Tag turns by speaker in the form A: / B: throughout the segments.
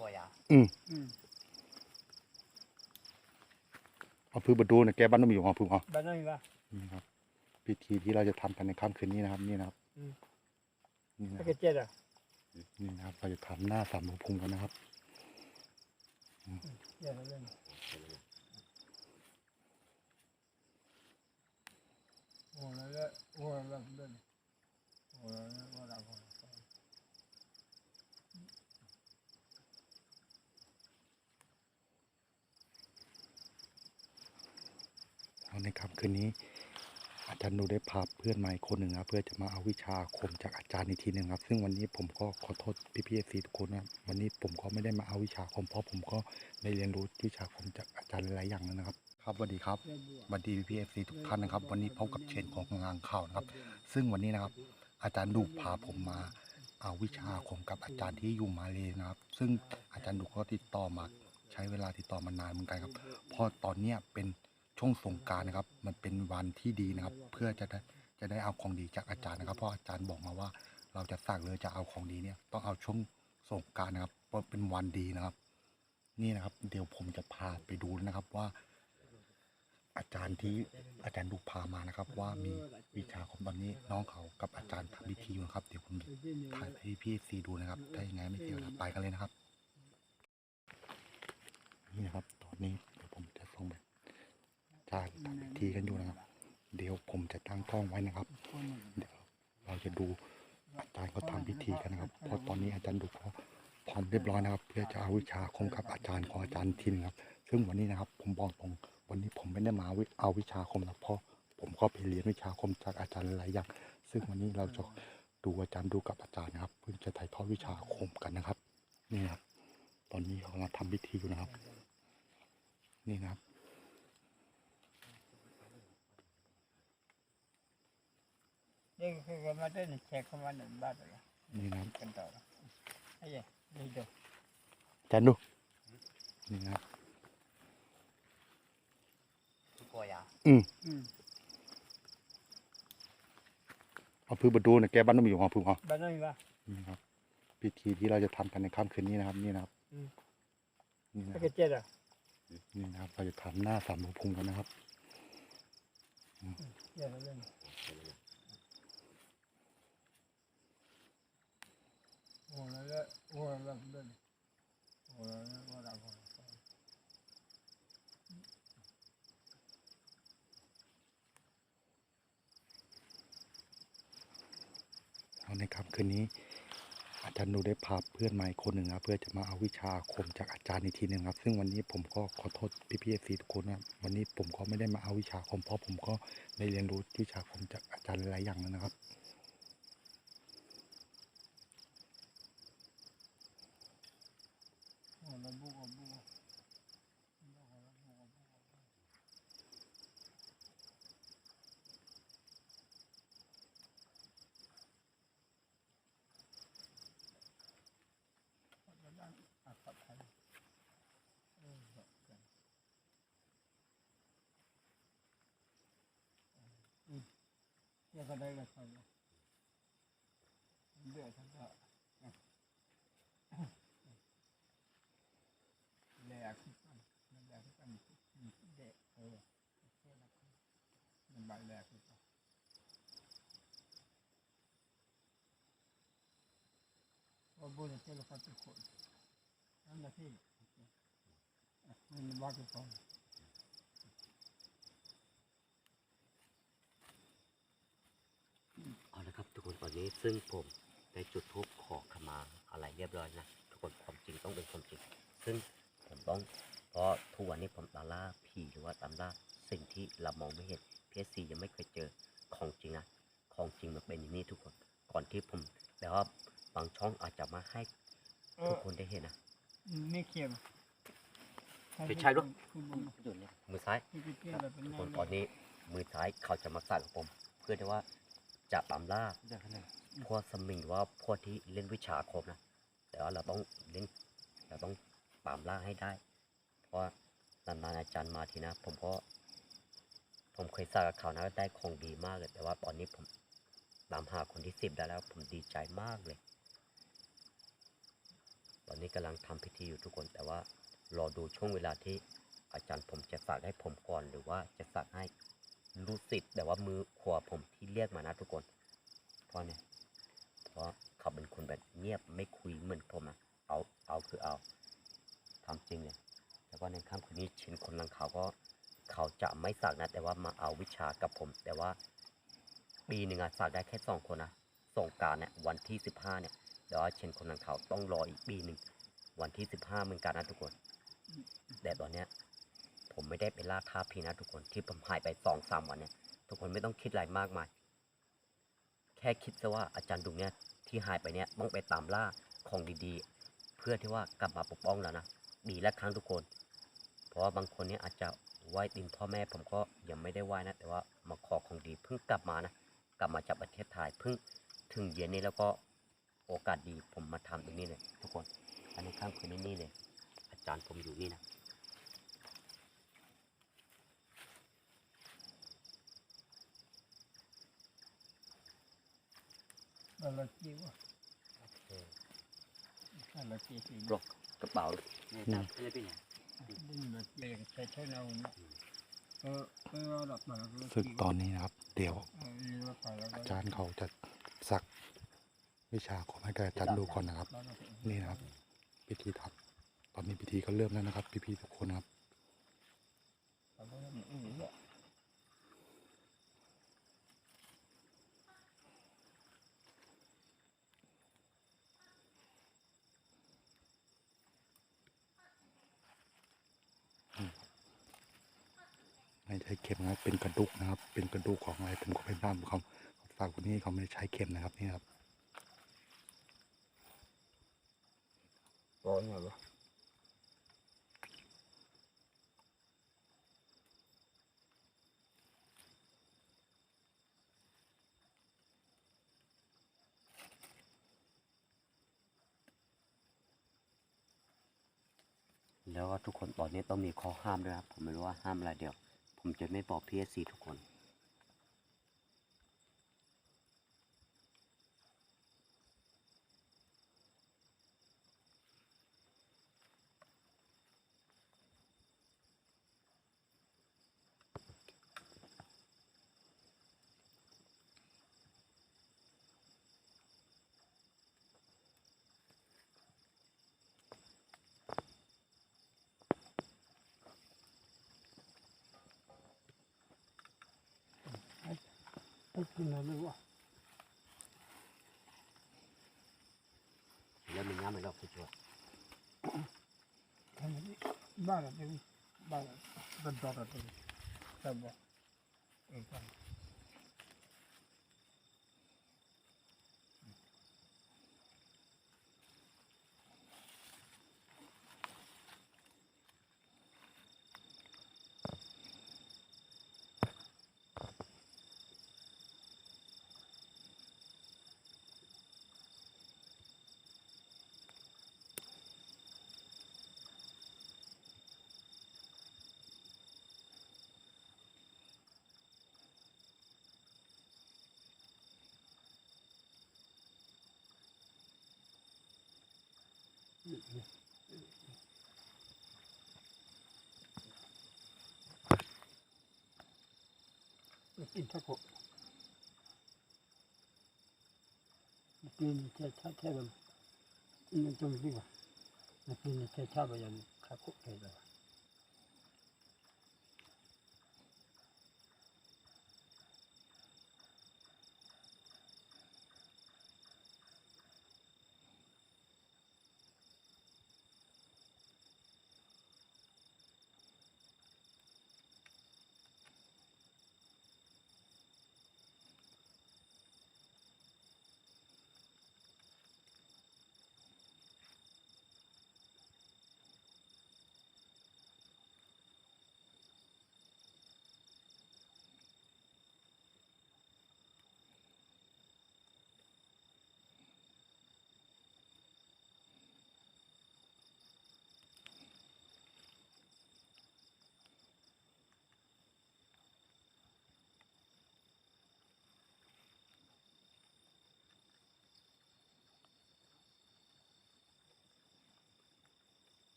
A: ลัวยา
B: อืม
C: อืม
B: เอาพื้นประตูเนี่ยแกบ้านต้องมีอยู่ของพื้นอ๋อ
C: บ้านนั้นมีปะ
B: นี่ครับพิธีที่เราจะทำกันในค่ำคืนนี้นะครับนี่นะครับ
C: อืม
B: นี่นะ
C: ถ้า
B: ค
C: เกิ
B: รับ
C: ดเจ็ดอะ
B: นี่นะครับเราจะทำหน้าสามภพภูมิกันนะครับ
C: เจ็ดเล่นโอ้แล้วก็โอ้แล้วเล่นโอ้แล้วก็เราก็
B: ในค่ำคืนนี้ อาจารย์นูได้พาเพื่อนมาอีกคนหนึ่งครับเพื่อจะมาเอาวิชาคมจากอาจารย์อีกทีหนึ่งครับซึ่งวันนี้ผมก็ขอโทษพี่พีเอซีทุกคนนะครับวันนี้ผมก็ไม่ได้มาเอาวิชาคมเพราะผมก็ได้เรียนรู้วิชาคมจากอาจารย์หลายอย่างแล้วนะครับครับสวัสดีครับสวัสดีพี่เอฟซีทุกท่านนะครับ วันนี้พบกับเชนของงานข่าวนะครับ ซึ่งวันนี้นะครับ อาจารย์ดุพาผมมาเอาวิชาคมกับอาจารย์ที่อยู่มาเลยนะครับ ซึ่งอาจารย์ดุก็ติดต่อมาใช้เวลาติดต่อมานานเหมือนกันครับพราะตอนเนี้ยเป็น ช่วงสงกรารนะครับ มันเป็นวันที่ดีนะครับ เพื่อจะได้จะได้เอาของดีจากอาจารย์นะครับ เพราะอาจารย์บอกมาว่าเราจะสั่งเลยจะเอาของดีเนี่ย ต้องเอาช่วงสงกรารนะครับ เพราะเป็นวันดีนะครับ นี่นะครับ เดี๋ยวผมจะพาไปดูนะครับว่า อาจารย์ที่อาจารย์ดูพามานะครับ ว่ามีวิชาของตอนนี้น้องเขากับอาจารย์ทำพิธีอยู่นะครับ เดี๋ยวผมถ่ายให้พี่ซีดูนะครับ ถ้าอย่างไงไม่เสียเวลาไปกันเลยนะครับ นี่นะครับตอนนี้เดี๋ยวผมจะส่งแบบ อาจารย์ทำพิธีกันอยู่นะครับ เดี๋ยวผมจะตั้งกล้องไว้นะครับ เดี๋ยวเราจะดูอาจารย์เขาทำพิธีกันนะครับเพราะตอนนี้อาจารย์ดูเขาพร้อมเรียบร้อยนะครับ เพื่อจะเอาวิชาคมกับอาจารย์ของอาจารย์ทินครับ ซึ่งวันนี้นะครับ ผมบอกตรงวันนี้ผมไม่ได้มาวิเอาวิชาคมนะเพราะผมก็ไปเรียนวิชาคมจากอาจารย์หลายอย่าง ซึ่งวันนี้เราจะดูอาจารย์ดูกับอาจารย์นะครับ เพื่อจะถ่ายทอดวิชาคมกันนะครับ นี่นะครับ ตอนนี้เขากำลังทำพิธีอยู่นะครับ นี่นะครับ
C: นี่คือกันมาเต้นแขกเข้ามาหนึ่งบ้านเลย
B: นี่นะครับ
C: กันต่อไอ้ยัยนี่ดู
B: อาจารย์ดูนี่นะครับ
A: กลัวยา
B: อืม
C: อืม
B: เอาพื้นประตูเนี่ยแกบ้านต้องมีอยู่ของพื้นอ๋อ
C: บ้านนั้นมีปะ
B: นี่ครับพิธีที่เราจะทำกันในค่ำคืนนี้นะครับ นี่นะครับ
C: อืม
B: นี่นะ
C: ถ้า
B: ค
C: เกิ
B: รับ
C: ดเจ็ดอะ
B: นี่นะครับเราจะทำหน้าสามภพภูมิกันนะครับ
C: เจ็ดเล่นโอ้แล้วก็โอ้แล้วเล่นโอ้แล้ วก็เราก็
B: ในค่ำคืนนี้ อาจารย์นูได้พาเพื่อนมาอีกคนหนึ่งครับเพื่อจะมาเอาวิชาคมจากอาจารย์อีกทีหนึ่งครับ ซึ่งวันนี้ผมก็ขอโทษพี่พีเอซีทุกคนนะครับวันนี้ผมก็ไม่ได้มาเอาวิชาคมเพราะผมก็ได้เรียนรู้วิชาคมจากอาจารย์หลายอย่างแล้วนะครับ
C: โอ้แล้วบุกบุก ยังก็ได้ละคนเดือดทั้งก็แหลกมันแหลกกันเด็กเออมันใบแหลกเลยว่าบุญเจ้าละคนทุกคนนั่นแหละที่มันว่ากคน
A: เอาละครับ ทุกคนตอนนี้ซึ่งผมได้จุดธูปขอขมาอะไรเรียบร้อยนะทุกคนความจริงต้องเป็นความจริง ซึ่งผมต้องเพราะทุกวันนี้ผมตามล่าผีหรือว่าตามล่าสิ่งที่เรามองไม่เห็นพีเอซียังไม่เคยเจอของจริงนะของจริงมันเป็นอย่างนี้ทุกคนก่อนที่ผมแต่ว่าบางช่องอาจจะมาให้ทุกคนได้เห็นนะ
C: ไม่เขียว
A: ไม่ใช่ด้วย
C: คุณบุญ
A: อยู่เนี่ยมือซ้าย
C: ที่เกี่ยวแบบเป็น
A: ทุก
C: แน
A: คน
C: ว
A: ตอนนี้มือซ้ายเขาจะมาสั่นผม เพื่อที่ว่า จะตามล่าพวกสมิงหรือว่าพวกที่เล่นวิชาอาคมนะแต่ว่าเราต้องเล่น เราต้องตามล่าให้ได้ เพราะว่านานๆอาจารย์มาทีนะ ผมก็ผมเคยสักกับเขานะได้ของดีมากเลย แต่ว่าตอนนี้ผมตามหาคนที่สิบได้แล้ว ผมดีใจมากเลย ตอนนี้กำลังทำพิธีอยู่ทุกคน แต่ว่ารอดูช่วงเวลาที่อาจารย์ผมจะสักให้ผมก่อนหรือว่าจะสักให้ ลูกศิษย์แต่ว่ามือขวาผมที่เรียกมานะทุกคน เพราะเนี่ยเพราะเขาเป็นคนแบบเงียบไม่คุยเหมือนผมอะเอาเอาคือเอาทำจริงเลยแต่ว่าในค่ำคืนนี้ชินคนลังเขาก็เขาจะไม่สักนะ แต่ว่ามาเอาวิชากับผม แต่ว่าปีหนึ่งอะสักได้แค่สองคนนะส่งการเนี่ยวันที่สิบห้าเนี่ยแต่ว่าเชนคนลังเขาต้องรออีกปีหนึ่งวันที่สิบห้าเหมือนกันนะทุกคนแต่ตอนเนี้ย ผมไม่ได้ไปล่าท้าพีนะทุกคนที่ผมหายไปสองสามวันเนี่ยทุกคนไม่ต้องคิดอะไรมากมาย แค่คิดซะว่าอาจารย์ดุงเนี่ยที่หายไปเนี่ยต้องไปตามล่าของดีๆ เพื่อที่ว่ากลับมาปกป้องแล้วนะดีและครั้งทุกคน เพราะว่าบางคนเนี่ยอาจจะไหว้ดินพ่อแม่ผมก็ยังไม่ได้ไหว้นะ แต่ว่ามาขอของดีเพิ่งกลับมานะกลับมาจากประเทศไทยเพิ่งถึงเย็นนี้แล้วก็โอกาสดีผมมาทำตรงนี้เลย ทุกคนอันนี้ข้ามคืนนี้นี่เลย อาจารย์ผมอยู่นี่นะ
C: อะไรกี่วะ
A: เออ
C: อะไรกี่ปี
A: กรอกกระเป๋า
B: อืม
C: บุญละกี่ใช้ใช้เราเนี่ยเออเออหลับมาแล้ว
B: ซึ่งตอนนี้นะครับ เดี๋ยว
C: เออเรียกว่าไปแล้วก็
B: อาจารย์เขาจะสักวิชาของให้กับอาจารย์ดูก่อนนะครับ
C: แล้วก็ไป
B: นี่นะครับ พิธีทำตอนนี้พิธีก็เริ่มแล้วนะครับ พี่ๆทุกคนนะครับ
C: เอาไว้ให้มันอื่นเนี่ย
B: ไม่ใช้เข็มนะครับเป็นกระดูกนะครับ เป็นกระดูกของอะไรผมก็ไม่ทราบเขาฝากคนนี้เขาไม่ได้ใช้เข็มนะครับนี่ครับ
C: โอ้เนี่ยเหรอ
A: แล้วก็ทุกคนตอนนี้ต้องมีข้อห้ามด้วยครับ ผมไม่รู้ว่าห้ามอะไรเดียว ผมจะไม่ปอกพียสีทุกคน
C: ให้กินอะไรวะ
A: แล้วมีน้ำไหม เราคุณชั
C: บ้านอะไรานเป็นดอกอะไรใช่ปะเออครับกินทักคนกินแค่แช่แค่แบบมันตรงนี้ว่ะกินแค่ชาบยันทักคนแค่ไหนตัว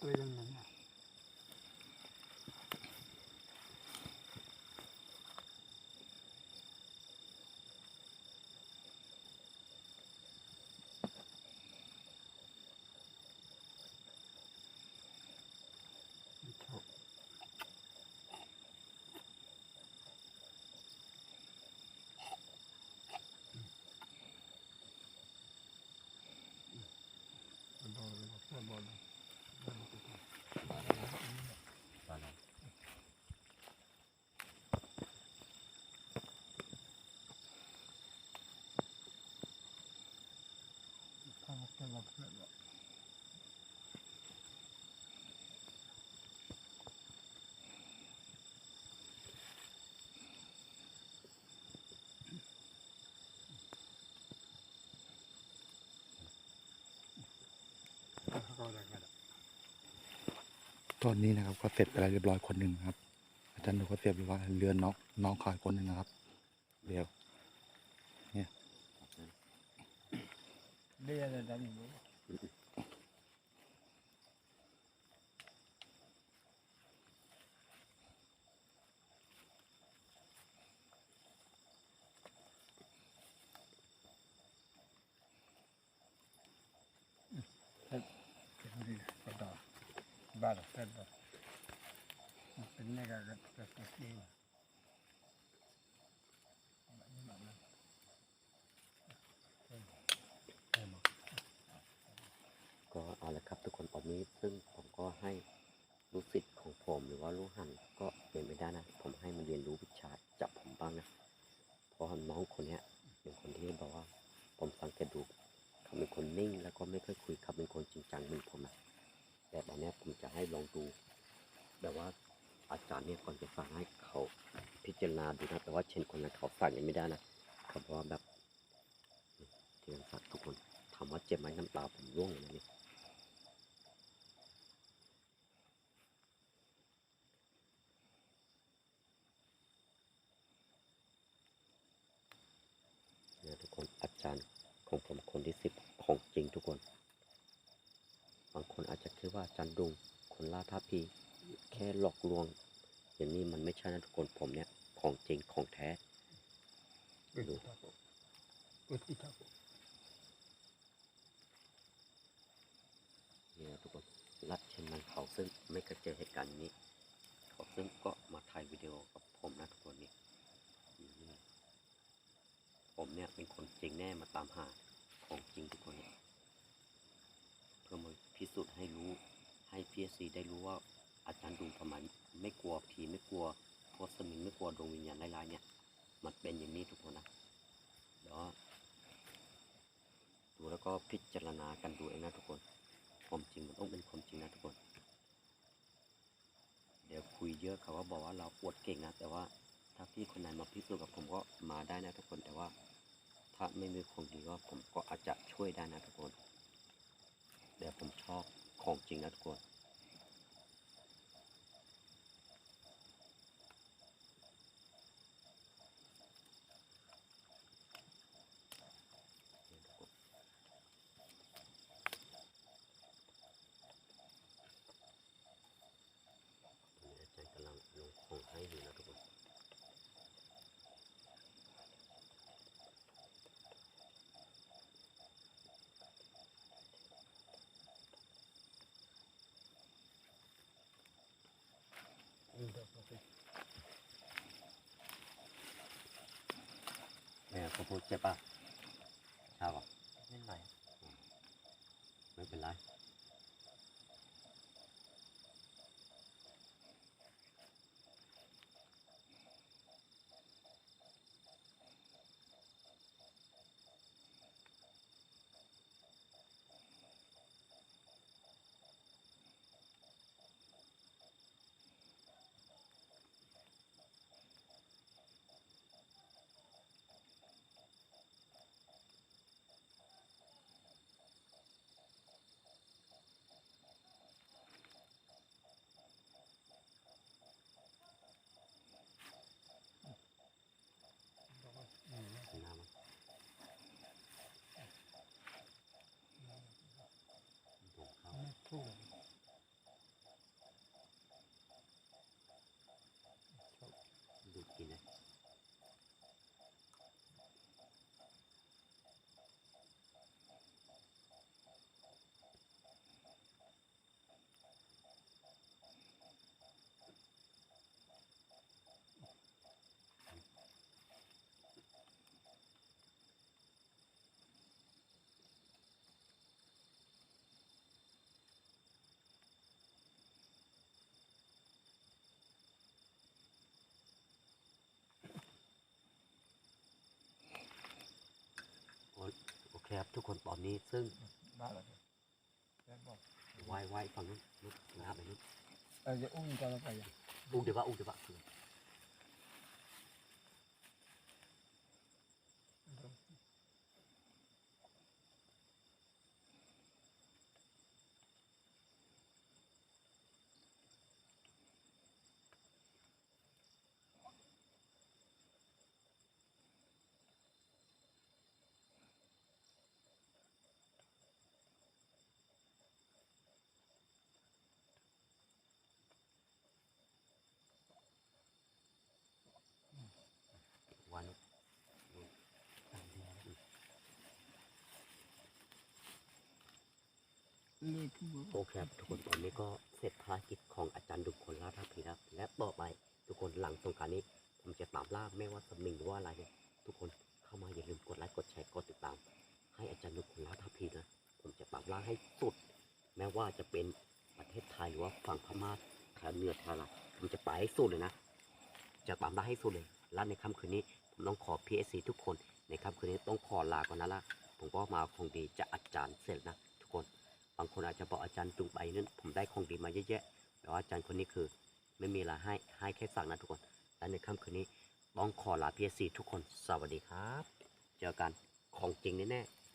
C: 对的
A: ตอนนี้นะ
B: ครับก็เสร็จไปแล้วเรียบร้อยคนหนึ่งครับ อาจารย์ดูก็เสียบอยู่ว่าเรือน้องน้องขายคนหนึ่งนะครับ เดี๋ยว
C: เรียนอะไรนี่มั้งเฮ็ดเป็นดีกระดาษบ้านเฮ็ดแบบเป็นนี่ก็ก็ก็ดีแบบนี้แบบนั้น
A: ก็เอาละครับทุกคนตอนนี้ซึ่งผมก็ให้ลูกศิษย์ของผมหรือว่าลูกหันก็เป็นไม่ได้นะ ผมให้มันเรียนรู้วิชาจับผมบ้างนะ เพราะน้องคนเนี้ยเป็นคนที่บอกว่า ผมสังเกตดูเขาเป็นคนนิ่ง แล้วก็ไม่ค่อยคุยเขาเป็นคนจริงจังเหมือนผมนะแต่ตอนเนี้ยผมจะให้ลองดูแบบว่าอาจาร ย์เนี่ยก่อนจะสั่งให้เขาพิจารณาดูนะแต่ว่าเช่นคนนั้นเขาสั่งยังไม่ได้นะเขาบอกว่าแบบที่นันสักทุกคนถามว่าเจ็บไหมน้ำตาผมร่วงเลยนี่นี่ยทุกคนอาจารย์ของผมคนที่สิบของจริงทุกคน บางคนอาจจะคิดว่าอาจารย์ดุงคนล่าท่าพีแค่หลอกลวง อย่างนี้มันไม่ใช่นะทุกคนผมเนี่ย ของจริงของแท้
C: อุทิศอุทิศ
A: เนี่ยทุกคนรัดเช่นนั้นเขาซึ่งไม่เคยเจอเหตุการณ์นี้ เขาซึ่งก็มาถ่ายวิดีโอกับผมนะทุกคนนี่อืมผมเนี่ยเป็นคนจริงแน่มาตามหาของจริงทุกคนเนี่ยเพื่อมาพิสูจน์ให้รู้ให้พีเอซีได้รู้ว่า อาจารย์ดุงทำไมไม่กลัวผีไม่กลัวพสมิงไม่กลัวดวงวิญญาณร้ายๆเนี่ย มันเป็นอย่างนี้ทุกคนนะเดี๋ยวดูแล้วก็พิจารณากันดูเองนะทุกคน ความจริงมันต้องเป็นความจริงนะทุกคน เดี๋ยวคุยเยอะเขาว่าบอกว่าเราปวดเก่งนะ แต่ว่าถ้าพี่คนไหนมาพิสูจน์กับผมก็มาได้นะทุกคน แต่ว่าถ้าไม่มีของดีก็ผมก็อาจจะช่วยได้นะทุกคน เดี๋ยวผมชอบของจริงนะทุกคน ตอนนี้อาจารย์กำลังลงของให้อยู่นะทุกคน แม่ ผมพูดเจ็บป่ะ ครับทุกคนตอนนี้ซึ่ง
D: มาแล้วเนี่ยแม่บอก
A: ไหว้ไหว้ฝั่งนู้นนู้นนะครับไปนู้น
D: เออจะอุ้มกันแล้วไปอะ
A: อุ้งเดี๋ยวว่าอุ้งเดี๋ยวว่าคือ วัน
D: เลขที่ว่า
A: โอเครับทุกคนตอนนี้ก็เสร็จภารกิจของอาจารย์ดุคนล่าท่าผีแล้วและต่อไปทุกคนหลังสงการนี้ผมจะตามล่าไม่ว่าสมิงหรือว่าอะไรเนี่ยทุกคนเข้ามาอย่าลืมกดไลค์กดแชร์กดติดตาม ให้อาจารย์ดุคนล่าท่าผีนะผมจะตามล่าให้สุด แม้ว่าจะเป็นประเทศไทยหรือว่าฝั่งพม่าแถวเหนือแถวอะผมจะไปให้สุดเลยนะ จะตามล่าให้สุดเลยและในค่ำคืนนี้ผมต้องขอ PSC ทุกคนในค่ำคืนนี้ต้องขอลาก่อนนะล่ะผมก็มาคงดีจะอาจารย์เสร็จนะ บางคนอาจจะบอกอาจารย์จุงไปนั้นผมได้ของดีมาเยอะแยะ แต่ว่าอาจารย์คนนี้คือ ไม่มีลาให้ให้แค่สั่งนะทุกคน และในค่ำคืนนี้ต้องขอลาพีเอสซีทุกคนสวัสดีครับ เจอกันของจริงแน่ๆ